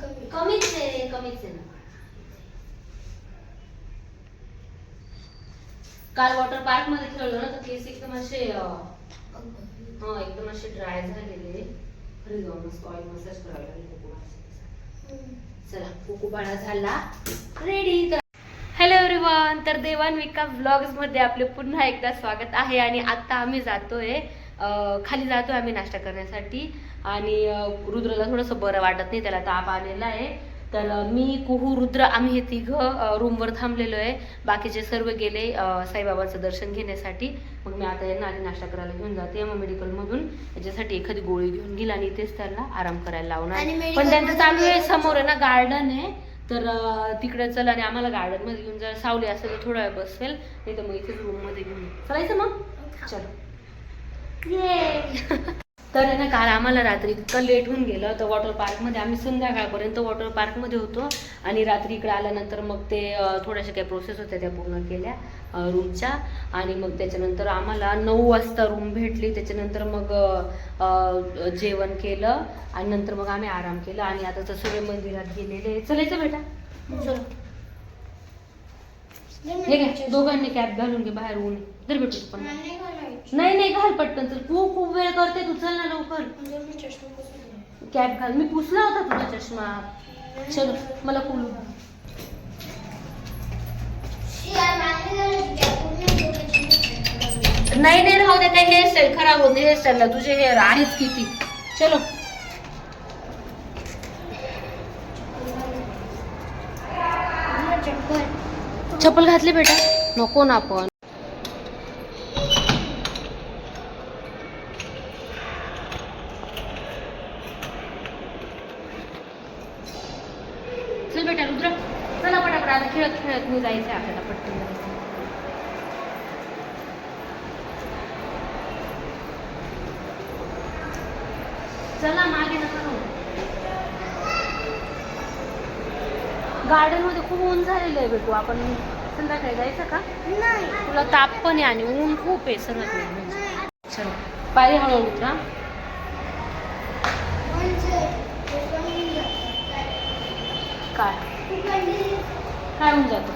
कमी कमीच आहे कमीच आहे काल वॉटर पार्कमध्ये खेळलो ना तर केस एकदम असे हा हो, एकदम असे ड्राय झालेले. घरी जाऊन मस्त ऑइल मसाज करावं लागेल कोकोबाळा चला कोकोबाळा झाला. रेडी हॅलो एव्हरीवन तर देवान विका ब्लॉग्समध्ये आपले पुन्हा एकदा स्वागत आहे आणि आता आम्ही जातोय खाली जातोय आम्ही नाश्ता करण्यासाठी. आणि रुद्रला थोडंसं बरं वाटत नाही त्याला ताप आलेला आहे. तर मी कुहू रुद्र आम्ही हे तिघं रूमवर थांबलेलो आहे. बाकीचे सर्व गेले साईबाबांचं दर्शन घेण्यासाठी. मग मी आता यांना आधी नाश्ता करायला घेऊन जाते. मग मेडिकलमधून याच्यासाठी एखादी गोळी घेऊन घेईल आणि इथेच त्यांना आराम करायला लावणार पण त्यांचं चालू आहे समोर आहे ना गार्डन आहे. तर तिकडे चल आणि आम्हाला गार्डनमध्ये घेऊन जर सावली असेल तर थोडा वेळ बसेल. नाही तर मग इथेच रूममध्ये घेऊन. चालायचं मग? चलो. तर ना काल आम्हाला रात्री इतकं लेट होऊन गेलं. तर वॉटर पार्कमध्ये आम्ही संध्याकाळपर्यंत वॉटर पार्कमध्ये होतो. आणि रात्री इकडे आल्यानंतर मग ते थोड्याशा काही प्रोसेस होत्या त्या पूर्ण केल्या रूमच्या आणि मग त्याच्यानंतर आम्हाला नऊ वाजता रूम भेटली. त्याच्यानंतर मग जेवण केलं. आणि नंतर मग आम्ही आराम केला. आणि आता तर सगळे मंदिरात गेलेले चलायचं बेटा चल. हे दोघांनी कॅब घालून घे बाहेर ऊन. जर भेटू तू पण नाही नाही घाल पटकन चल खूप खूप वेळ करते तू. चल ना लवकर. कॅब घाल. मी पुसला होता तुझा चष्मा. चल मला कुलू. नाही नाही राहू दे. काही हेअरस्टाईल खराब होत हेअरस्टाईलला तुझे हेअर आहेच किती चलो. चप्पल. चप्पल घातली बेटा. नको ना आपण. चल बेटा रुद्र. चला पटापट आता खेळत खेळत मी जायचं आहे आपल्याला पटकन. जायचं चला मागे नका गार्डनमध्ये खूप ऊन झालेलं आहे बेटू. आपण संध्याकाळी जायचं का? तुला ताप पण आहे आणि ऊन खूप आहे सर्वात म्हणजे चलो पायरी हळूहळू उतरा काय? काय होऊन जातं?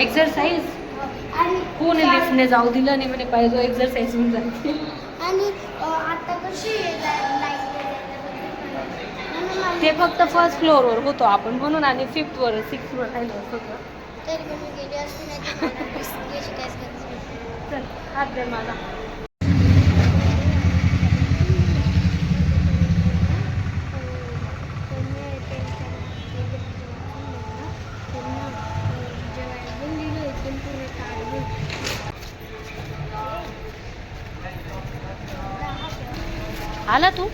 एक्सरसाइज कोणी लिफ्टने जाऊ दिलं नाही म्हणे पाहिजे एक्सरसाइज होऊन जाते. आणि आता कशी ते फक्त फर्स्ट फ्लोअरवर होतो आपण म्हणून आणि फिफ्थ वर सिक्स्थ वर राहिलो होतं तरी पण मी गेली असते नाही तर मला याची काहीच गरज नाही. चल हात दे मला. आला तू?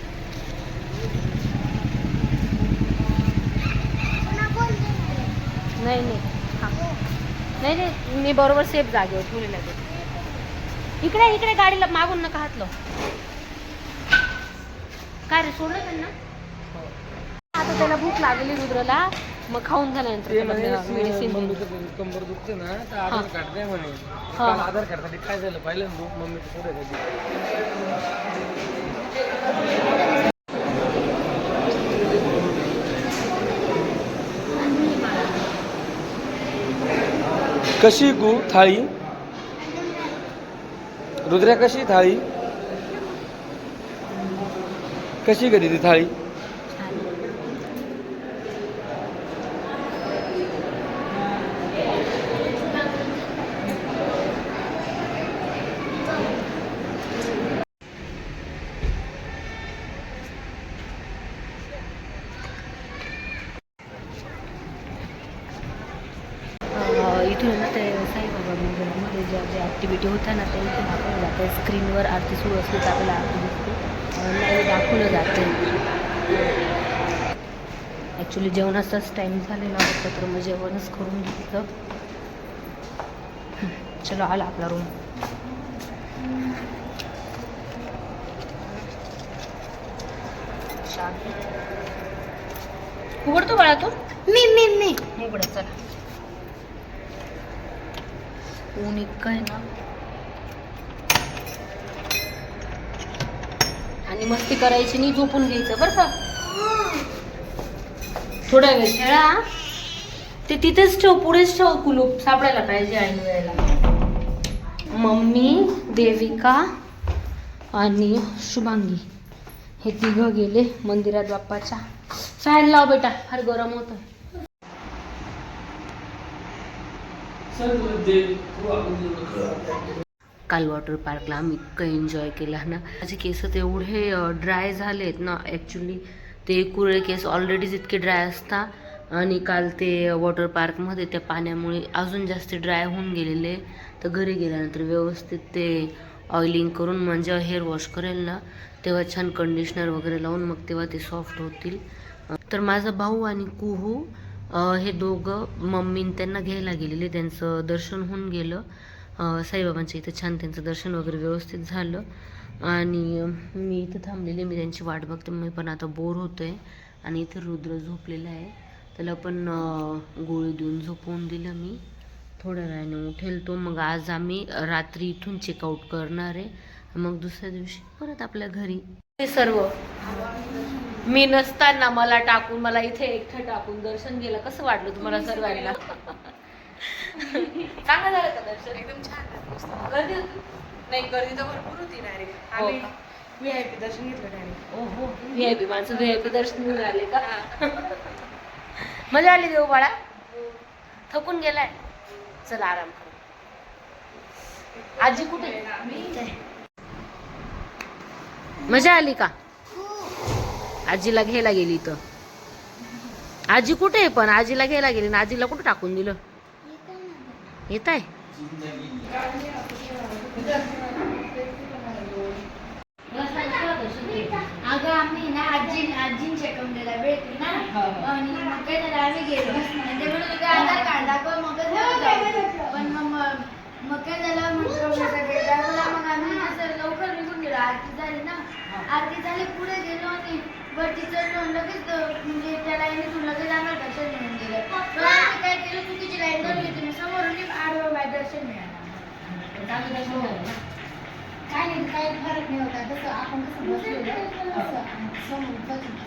नाही नाही. हा. नाही नाही. मी बरोबर सेफ जागेवर ठेवलेला ते. इकडे इकडे गाडीला मागून नका हातलं. काय रे सोडलं त्यांना? आता त्याला भूक लागली रुद्रला. मग खाऊन झाल्यानंतर मेडिसिन कंबर दुखते ना तर. आधार कार्ड नाही म्हणे. काल आधार कार्डसाठी काय झालं? पाहिलं ना तू मम्मीचं पुढे कधी कशी गु थाळी? रुद्र्या कशी थाळी? कशी कधी ती थाळी अं, इथून आहे ना ते साईबाबा मंदिरामध्ये ज्या ॲक्टिव्हिटी होत्या ना इथून दाखवलं जातं. स्क्रीनवर आरती सुरू असली तर आपल्याला आरती दिसते. नाही दाखवलं जाते. ॲक्च्युली जेवणाचाच टाईम झालेला होता तर मग जेवणच करून घेतलं. चलो आला आपला रूम उघडतो बाळा तू? मी मी मी. उघड चला. ऊन इतकं आहे ना आणि मस्ती करायची नाही झोपून घ्यायचं बरं का? थोडा वेळ खेळा. ते तिथेच ठेव पुढेच ठेव कुलूप. सापडायला पाहिजे ऐन वेळेला. मम्मी देविका आणि शुभांगी. हे तिघं गेले मंदिरात बाप्पाच्या. फॅन लाव बेटा फार गरम होतं काल वॉटर पार्कला आम्ही इतकं एन्जॉय केला ना. माझे केस तर एवढे ड्राय झालेत ना ॲक्च्युली ते कुरळे केस ऑलरेडीच इतके ड्राय असतात आणि काल ते वॉटर पार्कमध्ये त्या पाण्यामुळे अजून जास्त ड्राय होऊन गेलेले. तर घरी गेल्यानंतर व्यवस्थित ते ऑइलिंग करून म्हणजे हेअर वॉश करेल ना तेव्हा छान कंडिशनर वगैरे लावून मग तेव्हा ते सॉफ्ट होतील. तर माझा भाऊ आणि कुहू हे दोघं मम्मीन त्यांना घ्यायला गेलेले त्यांचं दर्शन होऊन गेलं. साईबाबांच्या इथं छान त्यांचं दर्शन वगैरे व्यवस्थित झालं. आणि मी इथं थांबलेले मी त्यांची वाट बघते. मी पण आता बोर होतो आहे आणि इथे रुद्र झोपलेला आहे. त्याला पण गोळी देऊन झोपवून दिलं मी. थोड्या वेळाने उठेल तो. मग आज आम्ही रात्री इथून चेकआउट करणार आहे. मग दुसऱ्या दिवशी परत आपल्या घरी. हे सर्व मी नसताना मला टाकून मला इथे एकटं टाकून दर्शन गेलं. कसं वाटलं तुम्हाला सर्वांना? चांगलं झालं का दर्शन? एकदम छान. गर्दी होती. नाही गर्दी तर भरपूर होती डायरेक्ट आम्ही का? व्ही आय पी दर्शन घेतलं डायरेक्ट ओहो व्ही आय पी माणसं व्ही आय पी दर्शन घेऊन आले का? मजा आली देऊ बाळा. थकून गेलाय. चला आराम कर. आजी कुठे? मजा आली का? आजीला घ्यायला गेली तर आजी कुठे आहे पण? आजीला घ्यायला गेली ना आजीला कुठं टाकून दिलं? येत आहे अगं आम्ही ना आजी आजीन चेकवलेला भेटली ना. आणि मग काय झालं आम्ही गेलो. आणि ते म्हणत होते आधार कार्ड दाखव मग पण मग मग काय झालं म्हटलं भेट दाखवला मग आम्ही असं लवकर निघून गेलो आरती झाली ना? आरती झाली पुढे गेलो आणि वरती चढलो लगेच म्हणजे त्या लाईनीतून लगेच आम्हाला दर्शन मिळून गेलं. मग आम्ही काय केलं चुकीची लाईन धरली होती समोरून आडवं बाय दर्शन मिळालं. काय नाही काही फरक नाही होता. तसं आपण कसं बसलेलो असं समोर बसून.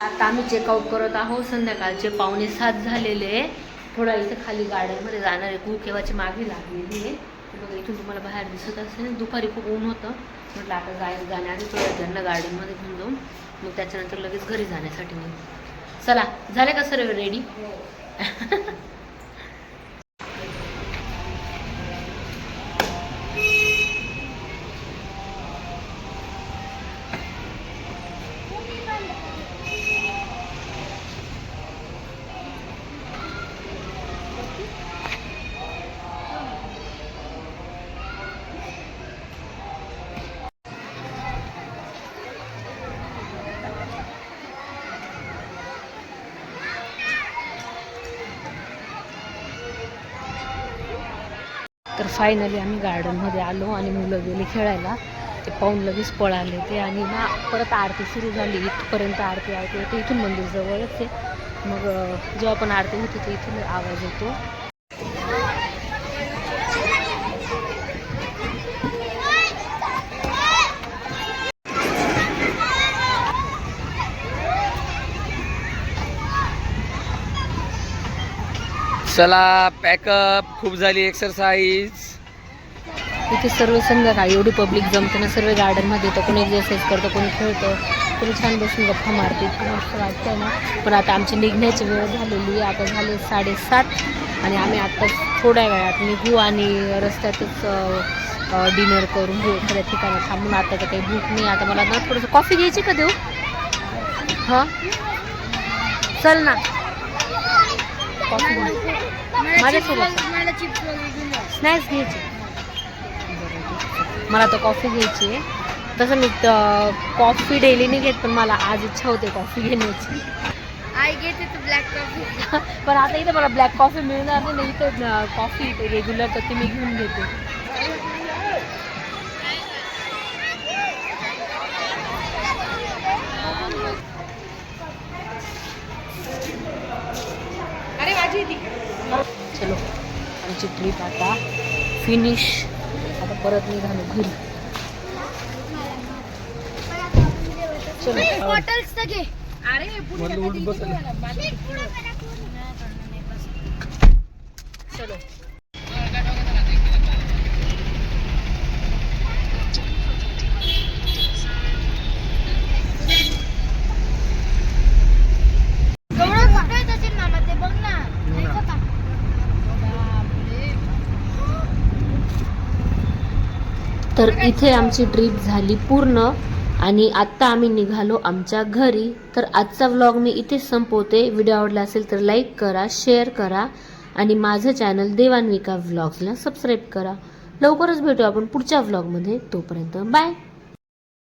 आता आम्ही चेकआउट करत आहोत. संध्याकाळचे पावणे सात झालेले थोडा इथं खाली गार्डनमध्ये जाणार केव्हाची मागे लागलेली आहे. ते बघा इथून तुम्हाला बाहेर दिसत असेल. दुपारी खूप ऊन होतं. म्हटलं आता जाय जाण्याआधी थोडं त्यांना गार्डनमध्ये घेऊन जाऊन मग त्याच्यानंतर लगेच घरी जाण्यासाठी मग चला झाले का सर्व रेडी फायनली आम्ही गार्डनमध्ये आलो आणि मुलं गेले खेळायला. ते पाहून लगेच पळाले ते आणि ना परत आरती सुरू झाली. इथपर्यंत आरती आरती ते इथून मंदिर जवळच आहे. मग जेव्हा आपण आरती होती ते इथून आवाज येतो. चला पॅकअप खूप झाली एक्सरसाइज इथे सर्व संध्याकाळी एवढी पब्लिक जमते ना सर्व गार्डनमध्ये येतं. कोणी एक्सरसाइज करतं कोणी खेळतं. कोणी छान बसून गप्पा मारते वाटतं मस्त ना. पण आता आमची निघण्याची वेळ झालेली आहे. आता झाले साडेसात आणि आम्ही आत्ता थोड्या वेळात निघू आणि रस्त्यातच डिनर करून घेऊ. एखाद्या ठिकाणी थांबून. आता तर काही भूक नाही. आता मला ना थोडंसं कॉफी घ्यायची का देऊ? हां? चल ना. कॉफी घ्या. माझ्यासोबत मला चिप्स वगैरे घेऊन जा. स्नॅक्स घ्यायचे मला तर कॉफी घ्यायची आहे तसं मी त- कॉफी डेली नाही घेत पण मला आज इच्छा होते कॉफी घेण्याची आई घेते तू ब्लॅक कॉफी पण आता इथे मला ब्लॅक कॉफी मिळणार नाही ना इथं न- कॉफी इथे रेग्युलर तर ती मी घेऊन घेते ट्रीप आता. फिनिश आता परत मी झालो घरी चलो. तर इथे आमची ट्रिप झाली पूर्ण आणि आत्ता आम्ही निघालो आमच्या घरी. तर आजचा व्लॉग मी इथे संपवते. व्हिडिओ आवडला असेल तर लाईक करा शेअर करा आणि माझं चॅनल देवान्विका व्लॉग्सला सबस्क्राईब करा. लवकरच भेटू आपण पुढच्या व्लॉगमध्ये तोपर्यंत बाय